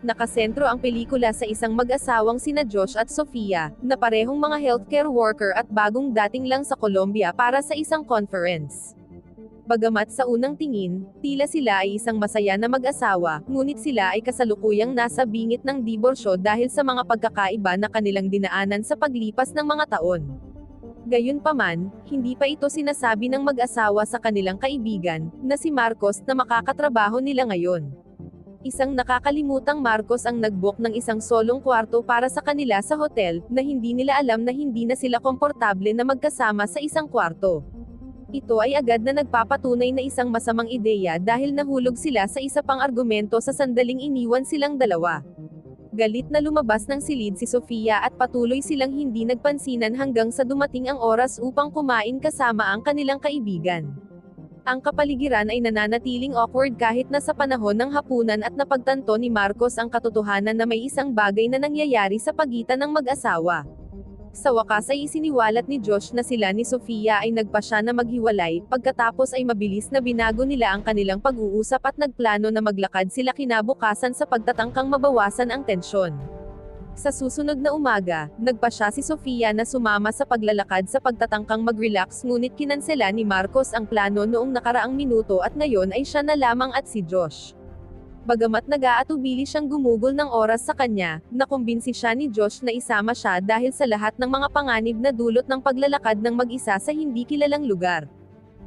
Nakasentro ang pelikula sa isang mag-asawang sina Josh at Sofia, na parehong mga healthcare worker at bagong dating lang sa Colombia para sa isang conference. Bagamat sa unang tingin, tila sila ay isang masaya na mag-asawa, ngunit sila ay kasalukuyang nasa bingit ng diborsyo dahil sa mga pagkakaiba na kanilang dinaanan sa paglipas ng mga taon. Gayunpaman, hindi pa ito sinasabi ng mag-asawa sa kanilang kaibigan, na si Marcos na makakatrabaho nila ngayon. Isang nakakalimutang Marcos ang nagbook ng isang solong kwarto para sa kanila sa hotel, na hindi nila alam na hindi na sila komportable na magkasama sa isang kwarto. Ito ay agad na nagpapatunay na isang masamang ideya dahil nahulog sila sa isa pang argumento sa sandaling iniwan silang dalawa. Galit na lumabas ng silid si Sofia at patuloy silang hindi nagpansinan hanggang sa dumating ang oras upang kumain kasama ang kanilang kaibigan. Ang kapaligiran ay nananatiling awkward kahit na sa panahon ng hapunan at napagtanto ni Marcos ang katotohanan na may isang bagay na nangyayari sa pagitan ng mag-asawa. Sa wakas ay isiniwalat ni Josh na sila ni Sofia ay nagpasya na maghiwalay, pagkatapos ay mabilis na binago nila ang kanilang pag-uusap at nagplano na maglakad sila kinabukasan sa pagtatangkang mabawasan ang tensyon. Sa susunod na umaga, nagpasya si Sofia na sumama sa paglalakad sa pagtatangkang mag-relax ngunit kinansela ni Marcos ang plano noong nakaraang minuto at ngayon ay siya na lamang at si Josh. Bagamat nag-aatubili siyang gumugol ng oras sa kanya, nakumbinsi siya ni Josh na isama siya dahil sa lahat ng mga panganib na dulot ng paglalakad ng mag-isa sa hindi kilalang lugar.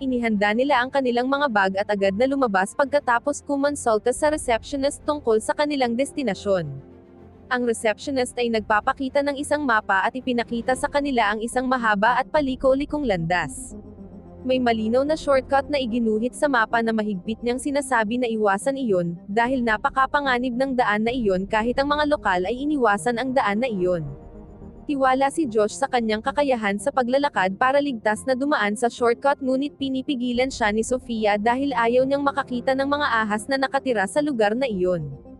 Inihanda nila ang kanilang mga bag at agad na lumabas pagkatapos kumonsulta sa receptionist tungkol sa kanilang destinasyon. Ang receptionist ay nagpapakita ng isang mapa at ipinakita sa kanila ang isang mahaba at paliko-likong landas. May malinaw na shortcut na iginuhit sa mapa na mahigpit niyang sinasabi na iwasan iyon, dahil napakapanganib ng daan na iyon kahit ang mga lokal ay iniwasan ang daan na iyon. Tiwala si Josh sa kanyang kakayahan sa paglalakad para ligtas na dumaan sa shortcut ngunit pinipigilan siya ni Sofia dahil ayaw niyang makakita ng mga ahas na nakatira sa lugar na iyon.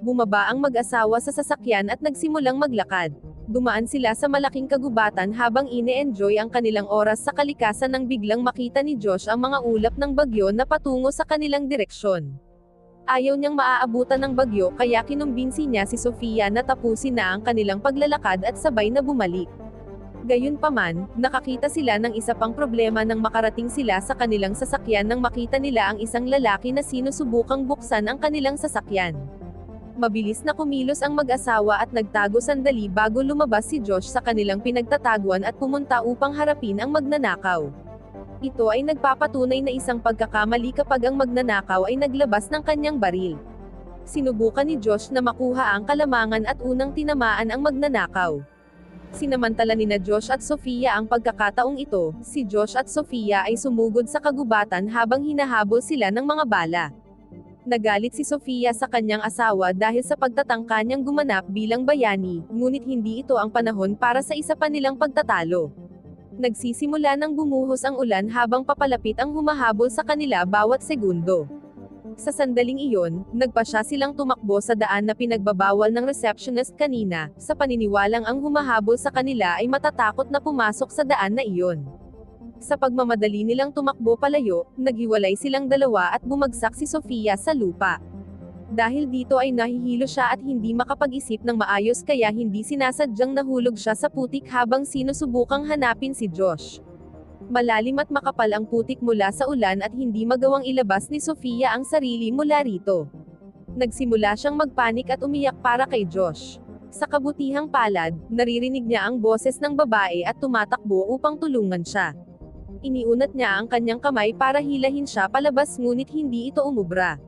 Bumaba ang mag-asawa sa sasakyan at nagsimulang maglakad. Dumaan sila sa malaking kagubatan habang ine-enjoy ang kanilang oras sa kalikasan nang biglang makita ni Josh ang mga ulap ng bagyo na patungo sa kanilang direksyon. Ayaw niyang maaabutan ng bagyo kaya kinumbinsi niya si Sofia na tapusin na ang kanilang paglalakad at sabay na bumalik. Gayunpaman, nakakita sila ng isa pang problema nang makarating sila sa kanilang sasakyan nang makita nila ang isang lalaki na sinusubukang buksan ang kanilang sasakyan. Mabilis na kumilos ang mag-asawa at nagtago sandali bago lumabas si Josh sa kanilang pinagtataguan at pumunta upang harapin ang magnanakaw. Ito ay nagpapatunay na isang pagkakamali kapag ang magnanakaw ay naglabas ng kanyang baril. Sinubukan ni Josh na makuha ang kalamangan at unang tinamaan ang magnanakaw. Sinamantala ni na Josh at Sofia ang pagkakataong ito, si Josh at Sofia ay sumugod sa kagubatan habang hinahabol sila ng mga bala. Nagalit si Sofia sa kanyang asawa dahil sa pagtatangka niyang gumanap bilang bayani, ngunit hindi ito ang panahon para sa isa pa nilang pagtatalo. Nagsisimula ng bumuhos ang ulan habang papalapit ang humahabol sa kanila bawat segundo. Sa sandaling iyon, nagpasya silang tumakbo sa daan na pinagbabawal ng receptionist kanina, sa paniniwalang ang humahabol sa kanila ay matatakot na pumasok sa daan na iyon. Sa pagmamadali nilang tumakbo palayo, naghiwalay silang dalawa at bumagsak si Sofia sa lupa. Dahil dito ay nahihilo siya at hindi makapag-isip ng maayos kaya hindi sinasadyang nahulog siya sa putik habang sinusubukang hanapin si Josh. Malalim at makapal ang putik mula sa ulan at hindi magawang ilabas ni Sofia ang sarili mula rito. Nagsimula siyang magpanik at umiyak para kay Josh. Sa kabutihang palad, naririnig niya ang boses ng babae at tumatakbo upang tulungan siya. Iniunat niya ang kanyang kamay para hilahin siya palabas ngunit hindi ito umubra.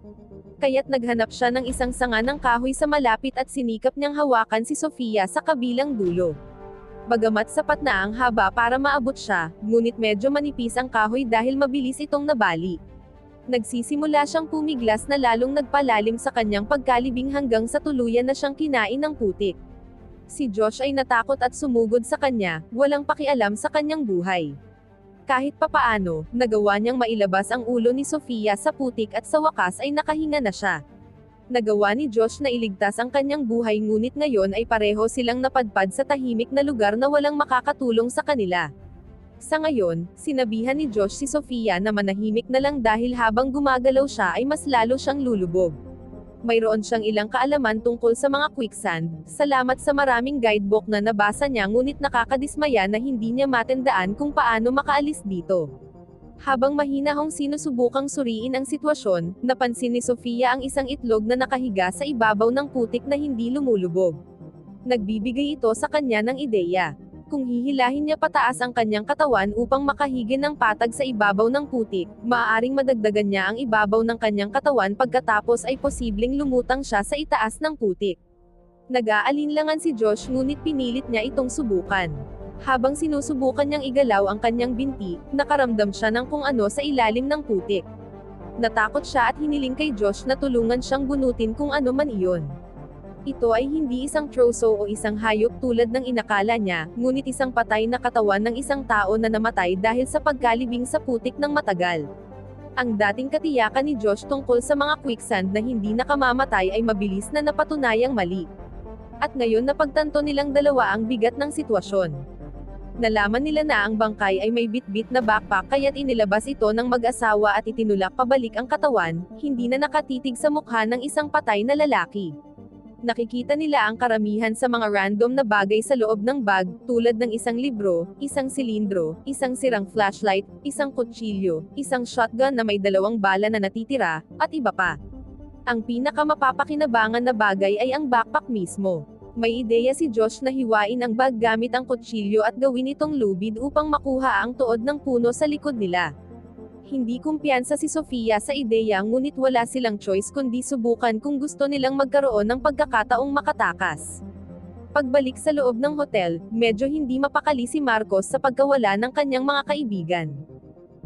Kaya't naghanap siya ng isang sanga ng kahoy sa malapit at sinikap niyang hawakan si Sofia sa kabilang dulo. Bagamat sapat na ang haba para maabot siya, ngunit medyo manipis ang kahoy dahil mabilis itong nabali. Nagsisimula siyang pumiglas na lalong nagpalalim sa kanyang pagkalibing hanggang sa tuluyan na siyang kinain ng putik. Si Josh ay natakot at sumugod sa kanya, walang pakialam sa kanyang buhay. Kahit papaano, nagawa niyang mailabas ang ulo ni Sofia sa putik at sa wakas ay nakahinga na siya. Nagawa ni Josh na iligtas ang kanyang buhay ngunit ngayon ay pareho silang napadpad sa tahimik na lugar na walang makakatulong sa kanila. Sa ngayon, sinabihan ni Josh si Sofia na manahimik na lang dahil habang gumagalaw siya ay mas lalo siyang lulubog. Mayroon siyang ilang kaalaman tungkol sa mga quicksand, salamat sa maraming guidebook na nabasa niya ngunit nakakadismaya na hindi niya matandaan kung paano makaalis dito. Habang mahinahong sinusubukang suriin ang sitwasyon, napansin ni Sofia ang isang itlog na nakahiga sa ibabaw ng putik na hindi lumulubog. Nagbibigay ito sa kanya ng ideya. Kung hihilahin niya pataas ang kanyang katawan upang makahigin ng patag sa ibabaw ng putik, maaaring madagdagan niya ang ibabaw ng kanyang katawan pagkatapos ay posibleng lumutang siya sa itaas ng putik. Nag-aalinlangan si Josh ngunit pinilit niya itong subukan. Habang sinusubukan niyang igalaw ang kanyang binti, nakaramdam siya ng kung ano sa ilalim ng putik. Natakot siya at hiniling kay Josh na tulungan siyang bunutin kung ano man iyon. Ito ay hindi isang troso o isang hayop tulad ng inakala niya, ngunit isang patay na katawan ng isang tao na namatay dahil sa pagkalibing sa putik ng matagal. Ang dating katiyakan ni Josh tungkol sa mga quicksand na hindi nakamamatay ay mabilis na napatunayang mali. At ngayon napagtanto nilang dalawa ang bigat ng sitwasyon. Nalaman nila na ang bangkay ay may bitbit na backpack kaya't inilabas ito ng mag-asawa at itinulak pabalik ang katawan, hindi na nakatitig sa mukha ng isang patay na lalaki nakikita nila ang karamihan sa mga random na bagay sa loob ng bag, tulad ng isang libro, isang silindro, isang sirang flashlight, isang kutsilyo, isang shotgun na may dalawang bala na natitira, at iba pa. Ang pinakamapapakinabangan na bagay ay ang backpack mismo. May ideya si Josh na hiwain ang bag gamit ang kutsilyo at gawin itong lubid upang makuha ang tuod ng puno sa likod nila. Hindi kumpiyansa si Sofia sa ideya ngunit wala silang choice kundi subukan kung gusto nilang magkaroon ng pagkakataong makatakas. Pagbalik sa loob ng hotel, medyo hindi mapakali si Marcos sa pagkawala ng kanyang mga kaibigan.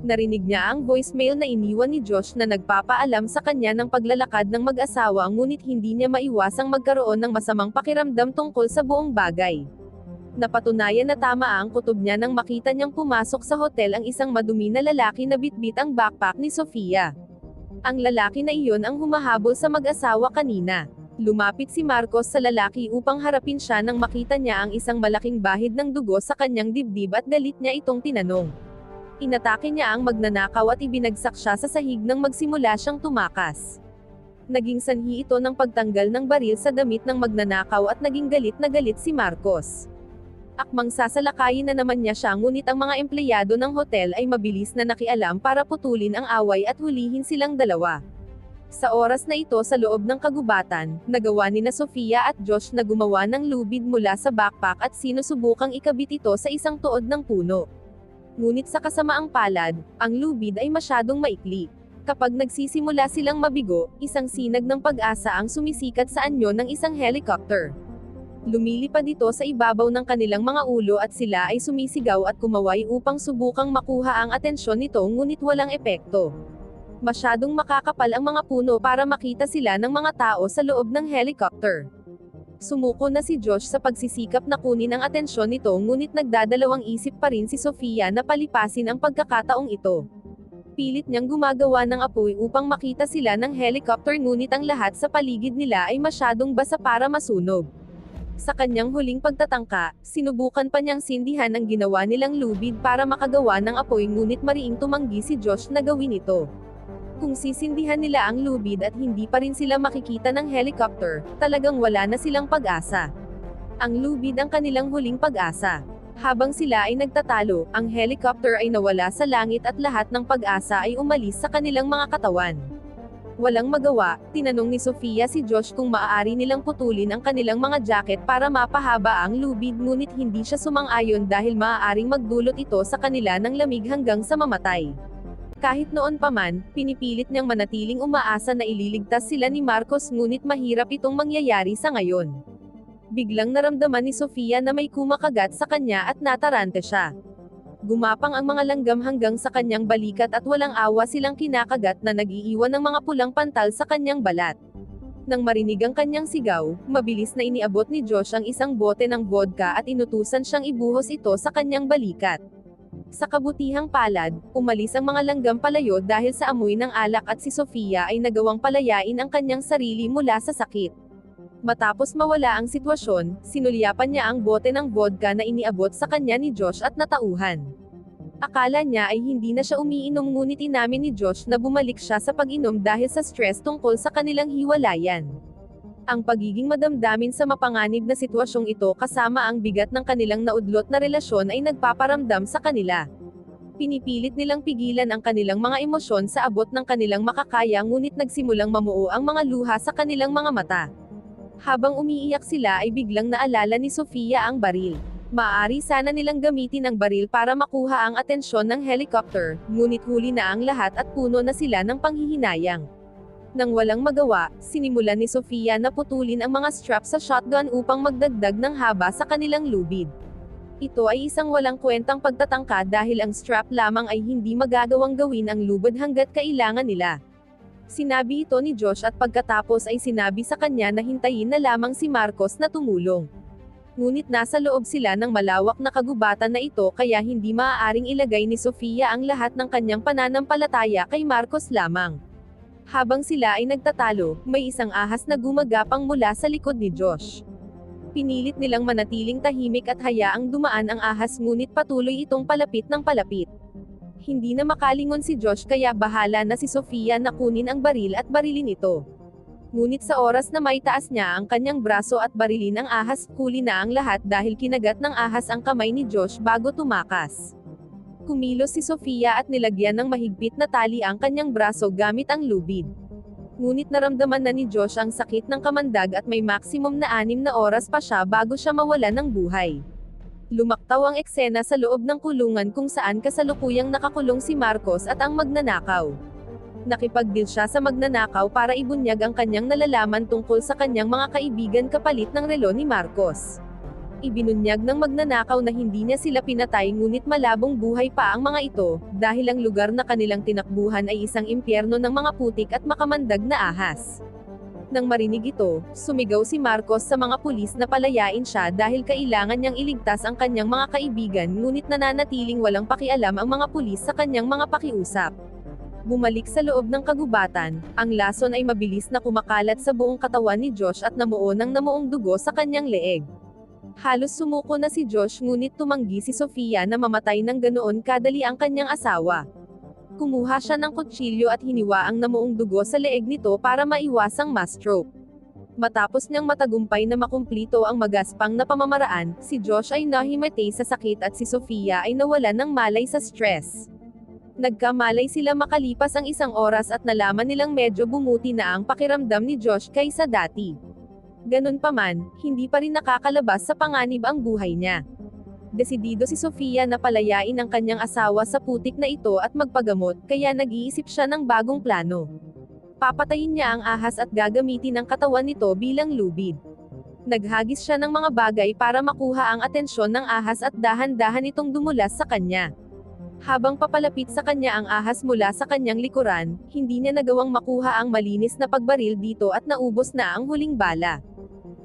Narinig niya ang voicemail na iniwan ni Josh na nagpapaalam sa kanya ng paglalakad ng mag-asawa ngunit hindi niya maiwasang magkaroon ng masamang pakiramdam tungkol sa buong bagay. Napatunayan na tama ang kutob niya nang makita niyang pumasok sa hotel ang isang madumi na lalaki na bitbit ang backpack ni Sofia. Ang lalaki na iyon ang humahabol sa mag-asawa kanina. Lumapit si Marcos sa lalaki upang harapin siya nang makita niya ang isang malaking bahid ng dugo sa kanyang dibdib at galit niya itong tinanong. Inatake niya ang magnanakaw at ibinagsak siya sa sahig nang magsimula siyang tumakas. Naging sanhi ito ng pagtanggal ng baril sa damit ng magnanakaw at naging galit na galit si Marcos. Akmang sasalakayin na naman niya siya ngunit ang mga empleyado ng hotel ay mabilis na nakialam para putulin ang away at hulihin silang dalawa. Sa oras na ito sa loob ng kagubatan, nagawa ni na Sofia at Josh na gumawa ng lubid mula sa backpack at sinusubukang ikabit ito sa isang tuod ng puno. Ngunit sa kasamaang palad, ang lubid ay masyadong maikli. Kapag nagsisimula silang mabigo, isang sinag ng pag-asa ang sumisikat sa anyo ng isang helicopter. Lumilipad ito sa ibabaw ng kanilang mga ulo at sila ay sumisigaw at kumaway upang subukang makuha ang atensyon nito ngunit walang epekto. Masyadong makakapal ang mga puno para makita sila ng mga tao sa loob ng helicopter. Sumuko na si Josh sa pagsisikap na kunin ang atensyon nito ngunit nagdadalawang isip pa rin si Sofia na palipasin ang pagkakataong ito. Pilit niyang gumagawa ng apoy upang makita sila ng helicopter ngunit ang lahat sa paligid nila ay masyadong basa para masunog. Sa kanyang huling pagtatangka, sinubukan pa niyang sindihan ang ginawa nilang lubid para makagawa ng apoy ngunit mariing tumanggi si Josh na gawin ito. Kung sisindihan nila ang lubid at hindi pa rin sila makikita ng helicopter, talagang wala na silang pag-asa. Ang lubid ang kanilang huling pag-asa. Habang sila ay nagtatalo, ang helicopter ay nawala sa langit at lahat ng pag-asa ay umalis sa kanilang mga katawan. Walang magawa, tinanong ni Sofia si Josh kung maaari nilang putulin ang kanilang mga jacket para mapahaba ang lubid ngunit hindi siya sumang-ayon dahil maaaring magdulot ito sa kanila ng lamig hanggang sa mamatay. Kahit noon pa man, pinipilit niyang manatiling umaasa na ililigtas sila ni Marcos ngunit mahirap itong mangyayari sa ngayon. Biglang naramdaman ni Sofia na may kumakagat sa kanya at natarante siya. Gumapang ang mga langgam hanggang sa kanyang balikat at walang awa silang kinakagat na nagiiwan ng mga pulang pantal sa kanyang balat. Nang marinig ang kanyang sigaw, mabilis na iniabot ni Josh ang isang bote ng vodka at inutusan siyang ibuhos ito sa kanyang balikat. Sa kabutihang palad, umalis ang mga langgam palayo dahil sa amoy ng alak at si Sofia ay nagawang palayain ang kanyang sarili mula sa sakit. Matapos mawala ang sitwasyon, sinulyapan niya ang bote ng vodka na iniabot sa kanya ni Josh at natauhan. Akala niya ay hindi na siya umiinom ngunit inamin ni Josh na bumalik siya sa pag-inom dahil sa stress tungkol sa kanilang hiwalayan. Ang pagiging madamdamin sa mapanganib na sitwasyong ito kasama ang bigat ng kanilang naudlot na relasyon ay nagpaparamdam sa kanila. Pinipilit nilang pigilan ang kanilang mga emosyon sa abot ng kanilang makakaya ngunit nagsimulang mamuo ang mga luha sa kanilang mga mata. Habang umiiyak sila ay biglang naalala ni Sofia ang baril. Maari sana nilang gamitin ang baril para makuha ang atensyon ng helicopter, ngunit huli na ang lahat at puno na sila ng panghihinayang. Nang walang magawa, sinimulan ni Sofia na putulin ang mga strap sa shotgun upang magdagdag ng haba sa kanilang lubid. Ito ay isang walang kwentang pagtatangka dahil ang strap lamang ay hindi magagawang gawin ang lubid hanggat kailangan nila. Sinabi ito ni Josh at pagkatapos ay sinabi sa kanya na hintayin na lamang si Marcos na tumulong ngunit nasa loob sila ng malawak na kagubatan na ito kaya hindi maaaring ilagay ni Sofia ang lahat ng kanyang pananampalataya kay Marcos lamang. Habang sila ay nagtatalo, may isang ahas na gumagapang mula sa likod ni Josh. Pinilit nilang manatiling tahimik at hayaang dumaan ang ahas ngunit patuloy itong palapit ng palapit. Hindi na makalingon si Josh kaya bahala na si Sofia na kunin ang baril at barilin ito. Ngunit sa oras na may taas niya ang kanyang braso at barilin ang ahas, huli na ang lahat dahil kinagat ng ahas ang kamay ni Josh bago tumakas. Kumilos si Sofia at nilagyan ng mahigpit na tali ang kanyang braso gamit ang lubid. Ngunit naramdaman na ni Josh ang sakit ng kamandag at may maximum na anim na oras pa siya bago siya mawala ng buhay. Lumaktaw ang eksena sa loob ng kulungan kung saan kasalukuyang nakakulong si Marcos at ang magnanakaw nakipagdeal siya sa magnanakaw para ibunyag ang kanyang nalalaman tungkol sa kanyang mga kaibigan kapalit ng relo ni Marcos. Ibinunyag ng magnanakaw na hindi niya sila pinatay ngunit malabong buhay pa ang mga ito, dahil ang lugar na kanilang tinakbuhan ay isang impyerno ng mga putik at makamandag na ahas. Nang marinig ito, sumigaw si Marcos sa mga pulis na palayain siya dahil kailangan niyang iligtas ang kanyang mga kaibigan ngunit nananatiling walang pakialam ang mga pulis sa kanyang mga pakiusap bumalik sa loob ng kagubatan, ang lason ay mabilis na kumakalat sa buong katawan ni Josh at namuo ng namuong dugo sa kanyang leeg. Halos sumuko na si Josh ngunit tumanggi si Sofia na mamatay ng ganoon kadali ang kanyang asawa. Kumuha siya ng kutsilyo at hiniwa ang namuong dugo sa leeg nito para maiwasang mass stroke. Matapos niyang matagumpay na makumplito ang magaspang na pamamaraan, si Josh ay nahimatay sa sakit at si Sofia ay nawalan ng malay sa stress. Nagkamalay sila makalipas ang isang oras at nalaman nilang medyo bumuti na ang pakiramdam ni Josh kaysa dati. Ganun pa man, hindi pa rin nakakalabas sa panganib ang buhay niya. Desidido si Sofia na palayain ang kanyang asawa sa putik na ito at magpagamot, kaya nag-iisip siya ng bagong plano. Papatayin niya ang ahas at gagamitin ang katawan nito bilang lubid. Naghagis siya ng mga bagay para makuha ang atensyon ng ahas at dahan-dahan itong dumulas sa kanya. Habang papalapit sa kanya ang ahas mula sa kanyang likuran, hindi niya nagawang makuha ang malinis na pagbaril dito at naubos na ang huling bala.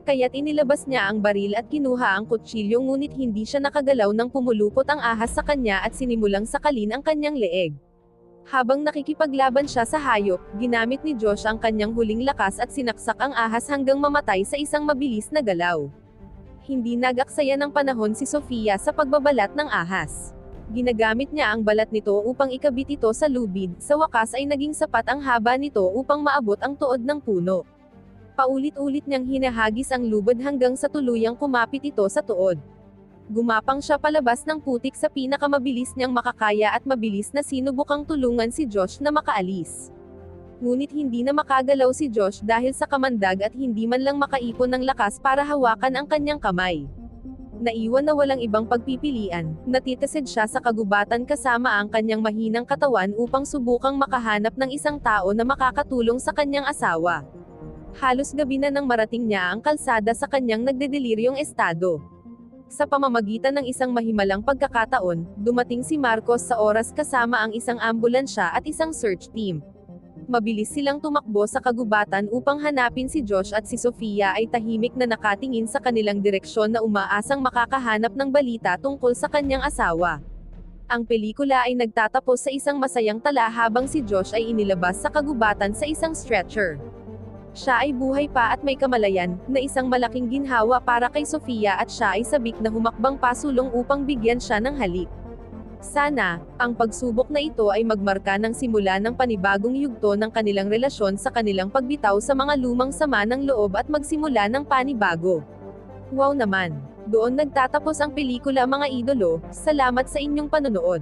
Kaya't inilabas niya ang baril at kinuha ang kutsilyo ngunit hindi siya nakagalaw nang pumulupot ang ahas sa kanya at sinimulang sakalin ang kanyang leeg. Habang nakikipaglaban siya sa hayop, ginamit ni Josh ang kanyang huling lakas at sinaksak ang ahas hanggang mamatay sa isang mabilis na galaw. Hindi nagaksaya ng panahon si Sofia sa pagbabalat ng ahas. Ginagamit niya ang balat nito upang ikabit ito sa lubid, sa wakas ay naging sapat ang haba nito upang maabot ang tuod ng puno. Paulit-ulit niyang hinahagis ang lubid hanggang sa tuluyang kumapit ito sa tuod. Gumapang siya palabas ng putik sa pinakamabilis niyang makakaya at mabilis na sinubukang tulungan si Josh na makaalis. Ngunit hindi na makagalaw si Josh dahil sa kamandag at hindi man lang makaipon ng lakas para hawakan ang kanyang kamay naiwan na walang ibang pagpipilian, natitasid siya sa kagubatan kasama ang kanyang mahinang katawan upang subukang makahanap ng isang tao na makakatulong sa kanyang asawa. Halos gabi na nang marating niya ang kalsada sa kanyang nagdedeliryong estado. Sa pamamagitan ng isang mahimalang pagkakataon, dumating si Marcos sa oras kasama ang isang ambulansya at isang search team. Mabilis silang tumakbo sa kagubatan upang hanapin si Josh at si Sofia ay tahimik na nakatingin sa kanilang direksyon na umaasang makakahanap ng balita tungkol sa kanyang asawa. Ang pelikula ay nagtatapos sa isang masayang tala habang si Josh ay inilabas sa kagubatan sa isang stretcher. Siya ay buhay pa at may kamalayan, na isang malaking ginhawa para kay Sofia at siya ay sabik na humakbang pasulong upang bigyan siya ng halik. Sana, ang pagsubok na ito ay magmarka ng simula ng panibagong yugto ng kanilang relasyon sa kanilang pagbitaw sa mga lumang sama ng loob at magsimula ng panibago. Wow naman! Doon nagtatapos ang pelikula mga idolo, salamat sa inyong panonood.